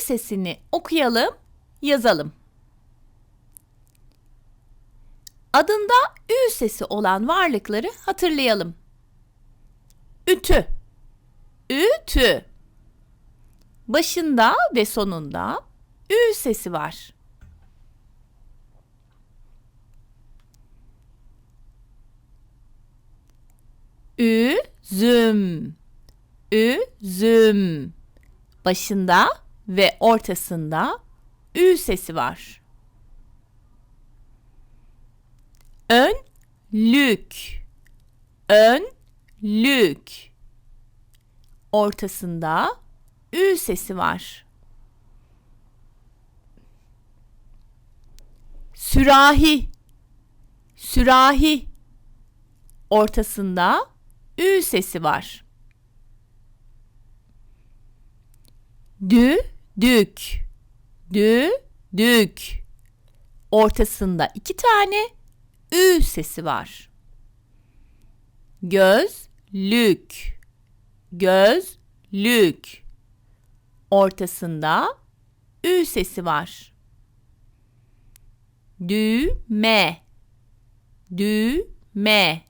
Sesini okuyalım, yazalım. Adında Ü sesi olan varlıkları hatırlayalım. Ütü, ütü. Başında ve sonunda Ü sesi var. Üzüm, üzüm. Başında ve ortasında Ü sesi var. Önlük, önlük. Ortasında Ü sesi var. Sürahi, sürahi. Ortasında Ü sesi var. Dü, dük, dü, dük. Ortasında iki tane Ü sesi var. Gözlük, gözlük. Ortasında Ü sesi var. Düğme, düğme.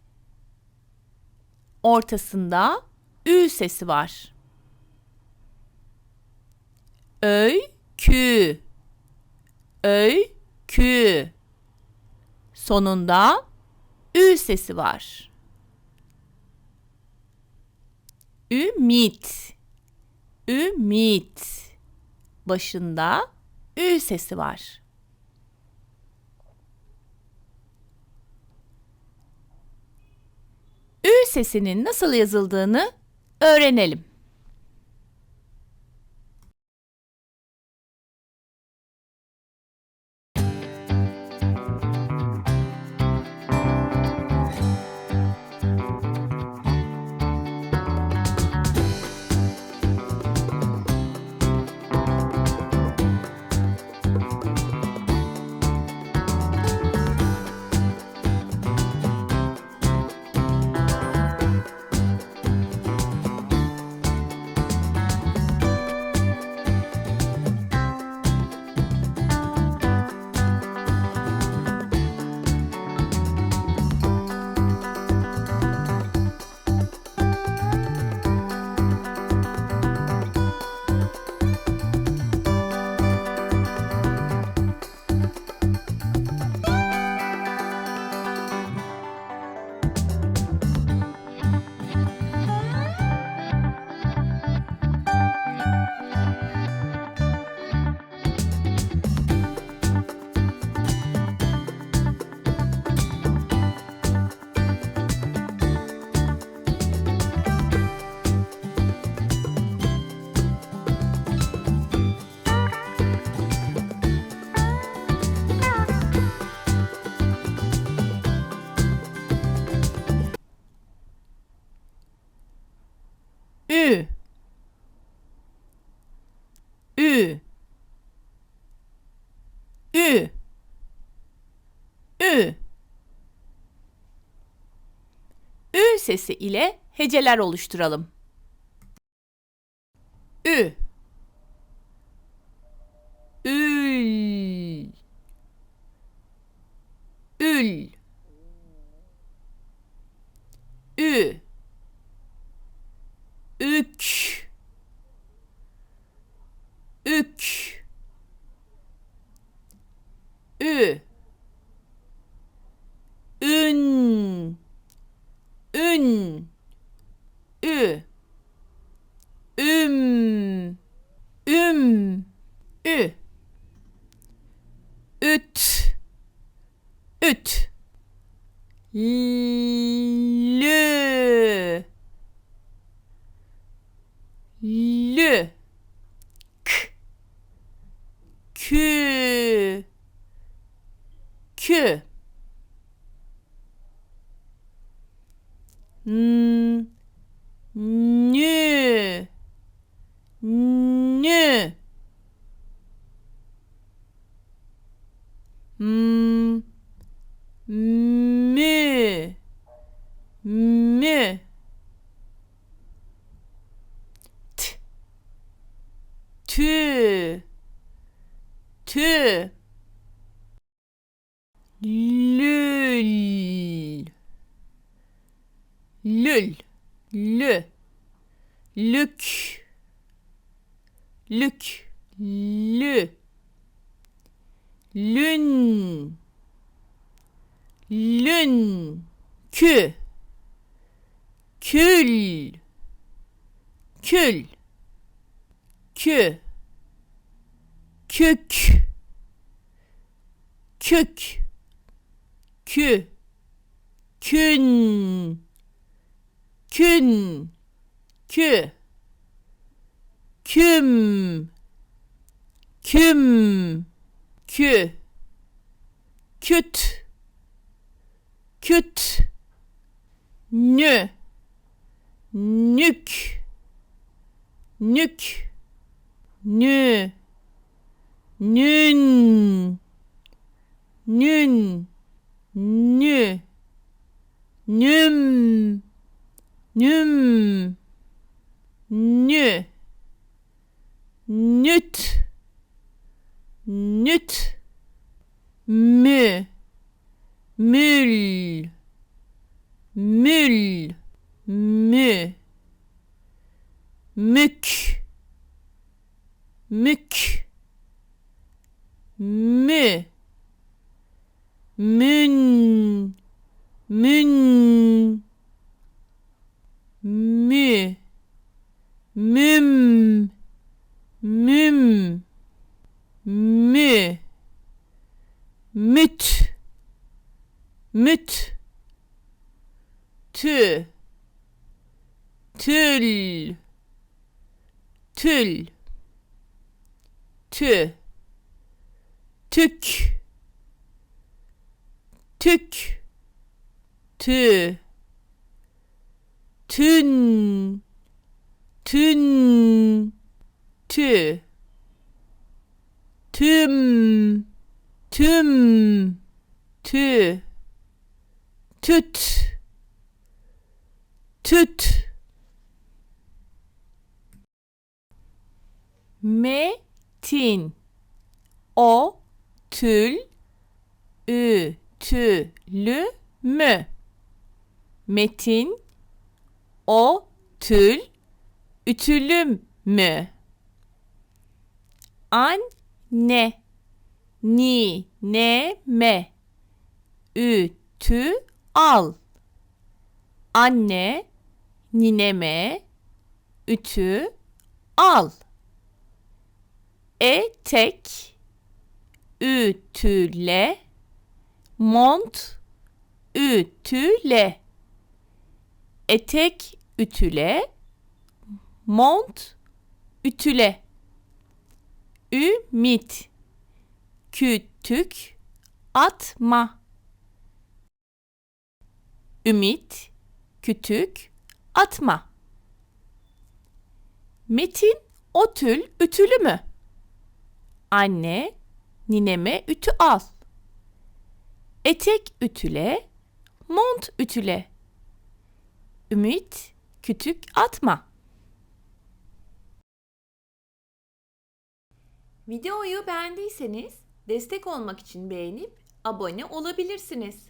Ortasında Ü sesi var. Öykü, öykü. Sonunda Ü sesi var. Ümit, ümit. Başında Ü sesi var. Ü sesinin nasıl yazıldığını öğrenelim. Ü. Ü. Ü. Ü. Ü sesi ile heceler oluşturalım. Ü. Ül. Ül. Ü Ü. Üm. Üm. Ü. Üt. Üt. Lü. Lü. K. Kü. Kü. N Nü Nü. M. Mü. Mü. T. Tü. Tü. Lül. Lül. Lü lük lük. Lü. Lün. Lün. Kü. Kül. Kül. Kü. Kük. Kük. Kü. Kün. Kün. Kü küm. Küm. Kü. Küt. Küt. Nü. Nük. Nük. Nü. Nün. Nün. Nü. Nüm. Nüm. Nü nüt. Nüt. Mü. Mül. Mül. Mü. Mük. Mük. Mü. Mün. Mün. Mü. Müm müm mü müt müt tü tül tül. Tü. Tük. Tük. Tü. Tün. Tün. Tü. Tüm. Tüm. Tü. Tüt. Tüt metin. O tül ü tülü mü. Metin. O tül ütülü mü. Anne. Ni ne me ütü al. Anne. Nineme. Ütü al etek ütüle mont ütüle. Etek ütüle mont ütüle. Ümit kütük atma. Ümit kütük atma. Metin o tül ütülü mü? Anne nineme ütü al. Etek ütüle, mont ütüle. Ümit kütük atma. Videoyu beğendiyseniz destek olmak için beğenip abone olabilirsiniz.